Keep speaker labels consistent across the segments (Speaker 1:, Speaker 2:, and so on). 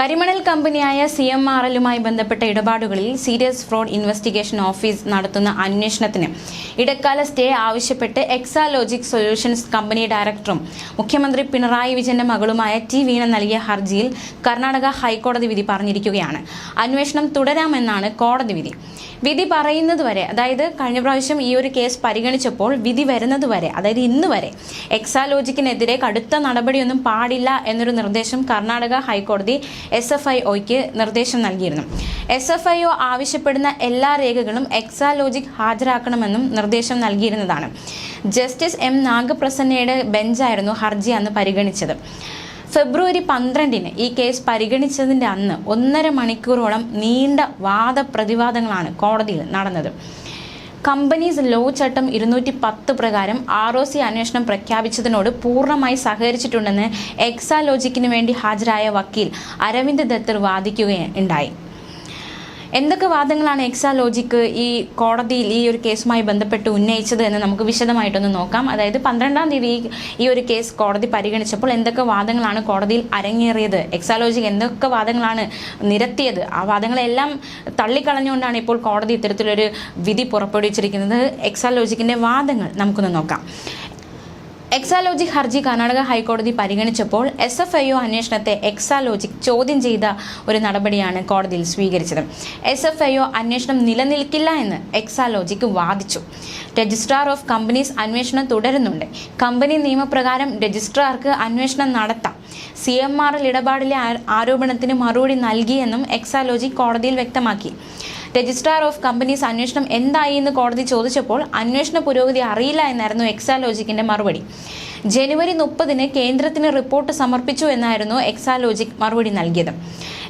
Speaker 1: കരിമണൽ കമ്പനിയായ C M R എല്ലുമായി ബന്ധപ്പെട്ട ഇടപാടുകളിൽ സീരിയസ് ഫ്രോഡ് ഇൻവെസ്റ്റിഗേഷൻ ഓഫീസ് നടത്തുന്ന അന്വേഷണത്തിന് ഇടക്കാല സ്റ്റേ ആവശ്യപ്പെട്ട് എക്സാലോജിക് സൊല്യൂഷൻസ് കമ്പനി ഡയറക്ടറും മുഖ്യമന്ത്രി പിണറായി വിജയന്റെ മകളുമായ ടി വീണ നൽകിയ ഹർജിയിൽ കർണാടക ഹൈക്കോടതി വിധി പറഞ്ഞിരിക്കുകയാണ്. അന്വേഷണം തുടരാമെന്നാണ് കോടതി വിധി. വിധി പറയുന്നതുവരെ അതായത് കഴിഞ്ഞ പ്രാവശ്യം ഈ ഒരു കേസ് പരിഗണിച്ചപ്പോൾ വിധി വരുന്നതുവരെ അതായത് ഇന്ന് വരെ എക്സാലോജിക്കിനെതിരെ കടുത്ത നടപടിയൊന്നും പാടില്ല എന്നൊരു നിർദ്ദേശം കർണാടക ഹൈക്കോടതി എസ് എഫ് ഐ ഒയ്ക്ക് നിർദ്ദേശം നൽകിയിരുന്നു. എസ് എഫ് ഐ ഒ ആവശ്യപ്പെടുന്ന എല്ലാ രേഖകളും എക്സാലോജിക് ഹാജരാക്കണമെന്നും നിർദ്ദേശം നൽകിയിരുന്നതാണ്. ജസ്റ്റിസ് എം നാഗപ്രസന്നയുടെ ബെഞ്ചായിരുന്നു ഹർജി അന്ന് പരിഗണിച്ചത്. ഫെബ്രുവരി പന്ത്രണ്ടിന് ഈ കേസ് പരിഗണിച്ചതിന്റെ അന്ന് ഒന്നര മണിക്കൂറോളം നീണ്ട വാദപ്രതിവാദങ്ങളാണ് കോടതിയിൽ നടന്നത്. കമ്പനീസ് ലോ ചട്ടം ഇരുന്നൂറ്റി പത്ത് പ്രകാരം ആർ ഒ സി അന്വേഷണം പ്രഖ്യാപിച്ചതിനോട് പൂർണമായി സഹകരിച്ചിട്ടുണ്ടെന്ന് എക്സാലോജിക്കിന് വേണ്ടി ഹാജരായ വക്കീൽ അരവിന്ദ് ദത്തർ വാദിക്കുകയുണ്ടായി. എന്തൊക്കെ വാദങ്ങളാണ് എക്സാ ലോജിക്ക് ഈ കോടതിയിൽ ഈ ഒരു കേസുമായി ബന്ധപ്പെട്ട് ഉന്നയിച്ചത് എന്ന് നമുക്ക് വിശദമായിട്ടൊന്ന് നോക്കാം. അതായത് പന്ത്രണ്ടാം തീയതി ഈ- ഒരു കേസ് കോടതി പരിഗണിച്ചപ്പോൾ എന്തൊക്കെ വാദങ്ങളാണ് കോടതിയിൽ അരങ്ങേറിയത്? എക്സാ ലോജിക്ക് എന്തൊക്കെ വാദങ്ങളാണ് നിരത്തിയത്? ആ വാദങ്ങളെല്ലാം തള്ളിക്കളഞ്ഞുകൊണ്ടാണ് ഇപ്പോൾ കോടതി ഇത്തരത്തിലൊരു വിധി പുറപ്പെടുവിച്ചിരിക്കുന്നത്. എക്സാ എക്സാലോജിക്കിന്റെ വാദങ്ങൾ നമുക്കൊന്ന് നോക്കാം. എക്സാലോജിക് ഹർജി കർണാടക ഹൈക്കോടതി പരിഗണിച്ചപ്പോൾ എസ് എഫ് ഐ ഒ അന്വേഷണത്തെ എക്സാലോജിക് ചോദ്യം ചെയ്ത ഒരു നടപടിയാണ് കോടതിയിൽ സ്വീകരിച്ചത്. എസ് എഫ് ഐ ഒ അന്വേഷണം നിലനിൽക്കില്ല എന്ന് എക്സാലോജിക് വാദിച്ചു. രജിസ്ട്രാർ ഓഫ് കമ്പനീസ് അന്വേഷണം തുടരുന്നുണ്ട്. കമ്പനി നിയമപ്രകാരം രജിസ്ട്രാർക്ക് അന്വേഷണം നടത്താം. സി എം ആർ എൽ ഇടപാടിലെ ആരോപണത്തിന് മറുപടി നൽകിയെന്നും എക്സാലോജി കോടതിയിൽ വ്യക്തമാക്കി. രജിസ്ട്രാർ ഓഫ് കമ്പനീസ് അന്വേഷണം എന്തായി എന്ന് കോടതി ചോദിച്ചപ്പോൾ അന്വേഷണ പുരോഗതി അറിയില്ല എന്നായിരുന്നു എക്സാലോജിക്കിന്റെ മറുപടി. ജനുവരി മുപ്പതിന് കേന്ദ്രത്തിന് റിപ്പോർട്ട് സമർപ്പിച്ചു എന്നായിരുന്നു എക്സാലോജിക് മറുപടി നൽകിയത്.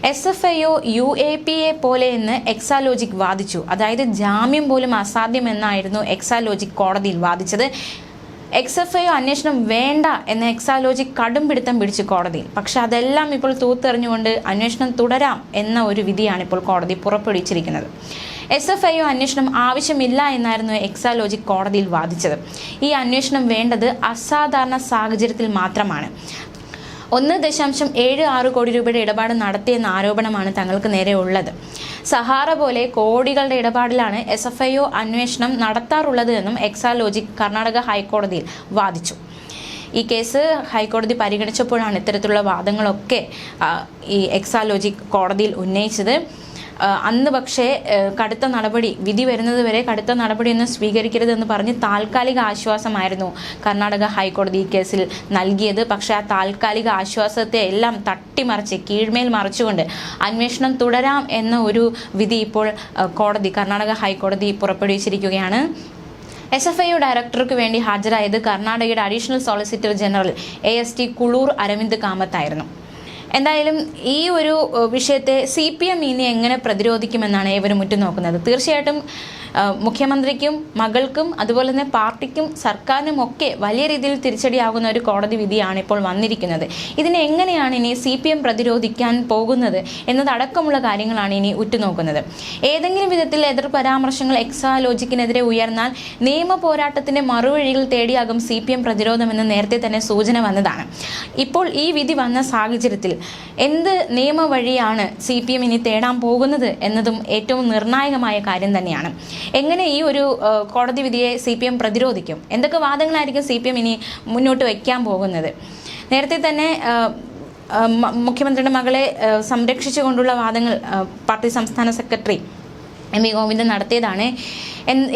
Speaker 1: S F I O U A P A പോലെ എന്ന് എക്സാലോജിക് വാദിച്ചു. അതായത് ജാമ്യം പോലും അസാധ്യമെന്നായിരുന്നു എക്സാലോജിക് കോടതിയിൽ വാദിച്ചത്. എക്സ് എഫ് ഐ അന്വേഷണം വേണ്ട എന്ന എക്സാലോജി കടും പിടുത്തം പിടിച്ച് കോടതിയിൽ പക്ഷെ അതെല്ലാം ഇപ്പോൾ തൂത്തെറിഞ്ഞുകൊണ്ട് അന്വേഷണം തുടരാം എന്ന ഒരു വിധിയാണ് ഇപ്പോൾ കോടതി പുറപ്പെടുവിച്ചിരിക്കുന്നത്. എസ് എഫ് ഐ ഒ അന്വേഷണം ആവശ്യമില്ല എന്നായിരുന്നു എക്സാലോജി കോടതിയിൽ വാദിച്ചത്. ഈ അന്വേഷണം വേണ്ടത് അസാധാരണ സാഹചര്യത്തിൽ മാത്രമാണ്. ഒന്ന് ദശാംശം ഏഴ് ആറ് കോടി രൂപയുടെ ഇടപാട് നടത്തിയെന്ന ആരോപണമാണ് തങ്ങൾക്ക് നേരെ ഉള്ളത്. സഹാറ പോലെ കോടികളുടെ ഇടപാടിലാണ് എസ് എഫ് ഐ ഒ അന്വേഷണം നടത്താറുള്ളത് എന്നും എക്സാലോജിക് കർണാടക ഹൈക്കോടതിയിൽ വാദിച്ചു. ഈ കേസ് ഹൈക്കോടതി പരിഗണിച്ചപ്പോഴാണ് ഇത്തരത്തിലുള്ള വാദങ്ങളൊക്കെ ഈ എക്സാലോജിക് കോടതിയിൽ ഉന്നയിച്ചത്. അന്ന് പക്ഷേ കടുത്ത നടപടി വിധി വരുന്നത് വരെ കടുത്ത നടപടിയൊന്നും സ്വീകരിക്കരുതെന്ന് പറഞ്ഞ് താൽക്കാലിക ആശ്വാസമായിരുന്നു കർണാടക ഹൈക്കോടതി ഈ കേസിൽ നൽകിയത്. പക്ഷേ ആ താൽക്കാലിക ആശ്വാസത്തെ എല്ലാം തട്ടിമറിച്ച് കീഴ്മേൽ മറിച്ചുകൊണ്ട് അന്വേഷണം തുടരാം എന്ന ഒരു വിധി ഇപ്പോൾ കോടതി കർണാടക ഹൈക്കോടതി പുറപ്പെടുവിച്ചിരിക്കുകയാണ്. എസ് എഫ് ഐ ഡയറക്ടർക്ക് വേണ്ടി ഹാജരായത് കർണാടകയുടെ additional solicitor general A S T Kulur Aravind കാമത്തായിരുന്നു എന്തായാലും ഈ ഒരു വിഷയത്തെ സി പി എം ഇനി എങ്ങനെ പ്രതിരോധിക്കുമെന്നാണ് ഏവരും ഉറ്റുനോക്കുന്നത്. തീർച്ചയായിട്ടും മുഖ്യമന്ത്രിക്കും മകൾക്കും അതുപോലെ തന്നെ പാർട്ടിക്കും സർക്കാരിനും ഒക്കെ വലിയ രീതിയിൽ തിരിച്ചടിയാകുന്ന ഒരു കോടതി വിധിയാണ് ഇപ്പോൾ വന്നിരിക്കുന്നത്. ഇതിനെ എങ്ങനെയാണ് ഇനി സി പി എം പ്രതിരോധിക്കാൻ പോകുന്നത് എന്നതടക്കമുള്ള കാര്യങ്ങളാണ് ഇനി ഉറ്റുനോക്കുന്നത്. ഏതെങ്കിലും വിധത്തിൽ എതിർ പരാമർശങ്ങൾ എക്സാ എക്സാലോജിക്കിനെതിരെ ഉയർന്നാൽ നിയമ പോരാട്ടത്തിന്റെ മറുവഴികൾ തേടിയാകും സി പി എം പ്രതിരോധമെന്ന് നേരത്തെ തന്നെ സൂചന വന്നതാണ്. ഇപ്പോൾ ഈ വിധി വന്ന സാഹചര്യത്തിൽ എന്ത് നിയമ വഴിയാണ് സി പി എം ഇനി തേടാൻ പോകുന്നത് എന്നതും ഏറ്റവും നിർണായകമായ കാര്യം തന്നെയാണ്. എങ്ങനെ ഈ ഒരു കോടതി വിധിയെ സി പി എം പ്രതിരോധിക്കും? എന്തൊക്കെ വാദങ്ങളായിരിക്കും സി പി എം ഇനി മുന്നോട്ട് വയ്ക്കാൻ പോകുന്നത്? നേരത്തെ തന്നെ മുഖ്യമന്ത്രിയുടെ മകളെ സംരക്ഷിച്ചുകൊണ്ടുള്ള വാദങ്ങൾ പാർട്ടി സംസ്ഥാന സെക്രട്ടറി എം വി ഗോവിന്ദൻ നടത്തിയതാണ്.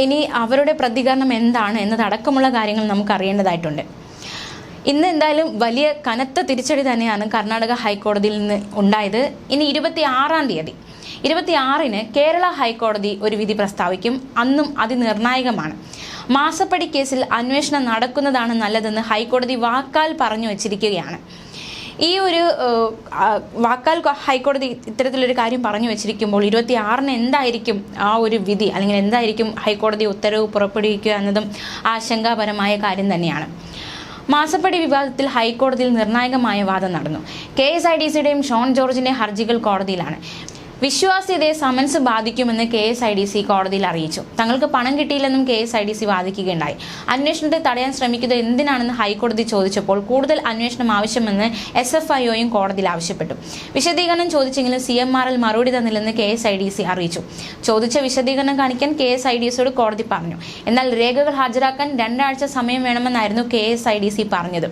Speaker 1: ഇനി അവരുടെ പ്രതികരണം എന്താണ് എന്നതടക്കമുള്ള കാര്യങ്ങൾ നമുക്ക് അറിയേണ്ടതായിട്ടുണ്ട് ഇന്ന് എന്തായാലും വലിയ കനത്ത തിരിച്ചടി തന്നെയാണ് കർണാടക ഹൈക്കോടതിയിൽ നിന്ന് ഉണ്ടായത്. ഇനി ഇരുപത്തി ആറാം തീയതി ഇരുപത്തി ആറിന് കേരള ഹൈക്കോടതി ഒരു വിധി പ്രസ്താവിക്കും. അന്നും അതിനിർണായകമാണ്. മാസപ്പടി കേസിൽ അന്വേഷണം നടക്കുന്നതാണ് നല്ലതെന്ന് ഹൈക്കോടതി വാക്കാൽ പറഞ്ഞു വച്ചിരിക്കുകയാണ്. ഈ ഒരു വാക്കാൽ ഹൈക്കോടതി ഇത്തരത്തിലൊരു കാര്യം പറഞ്ഞു വെച്ചിരിക്കുമ്പോൾ ഇരുപത്തി ആറിന് എന്തായിരിക്കും ആ ഒരു വിധി? അല്ലെങ്കിൽ എന്തായിരിക്കും ഹൈക്കോടതി ഉത്തരവ് പുറപ്പെടുവിക്കുക എന്നതും ആശങ്കാപരമായ കാര്യം തന്നെയാണ്. മാസപ്പടി വിവാദത്തിൽ ഹൈക്കോടതിയിൽ നിർണായകമായ വാദം നടന്നു. കെ എസ് ഐ ഡി സിയുടെയും ഷോൺ ജോർജിന്റെ ഹർജികൾ കോടതിയിലാണ്. വിശ്വാസ്യതയെ സമൻസ് ബാധിക്കുമെന്ന് K S I D C കോടതിയിൽ അറിയിച്ചു. തങ്ങൾക്ക് പണം കിട്ടിയില്ലെന്നും K S I D C വാദിക്കുകയുണ്ടായി. അന്വേഷണത്തെ തടയാൻ ശ്രമിക്കുന്നത് എന്തിനാണെന്ന് ഹൈക്കോടതി ചോദിച്ചപ്പോൾ കൂടുതൽ അന്വേഷണം ആവശ്യമെന്ന് എസ് എഫ് ഐ ഒയും കോടതിയിൽ ആവശ്യപ്പെട്ടു. വിശദീകരണം ചോദിച്ചെങ്കിലും സി എം ആർ എൽ മറുപടി തന്നില്ലെന്ന് K S I D C അറിയിച്ചു. ചോദിച്ച വിശദീകരണം കാണിക്കാൻ കെ എസ് ഐ ഡി സിയോട് കോടതി പറഞ്ഞു. എന്നാൽ രേഖകൾ ഹാജരാക്കാൻ രണ്ടാഴ്ച സമയം വേണമെന്നായിരുന്നു K S I D C പറഞ്ഞത്.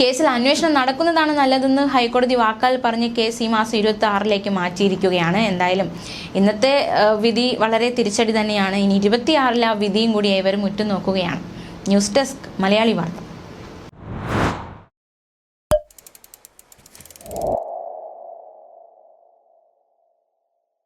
Speaker 1: കേസിൽ അന്വേഷണം നടക്കുന്നതാണ് നല്ലതെന്ന് ഹൈക്കോടതി വാക്കാൽ പറഞ്ഞ് കേസ് ഈ മാസം ഇരുപത്തി ആറിലേക്ക് മാറ്റിയിരിക്കുകയാണ്. എന്തായാലും ഇന്നത്തെ വിധി വളരെ തിരിച്ചടി തന്നെയാണ്. ഇനി ഇരുപത്തിയാറിൽ ആ വിധിയും കൂടി ഏവരും ഉറ്റുനോക്കുകയാണ്. ന്യൂസ് ഡെസ്ക് മലയാളി വാർത്ത.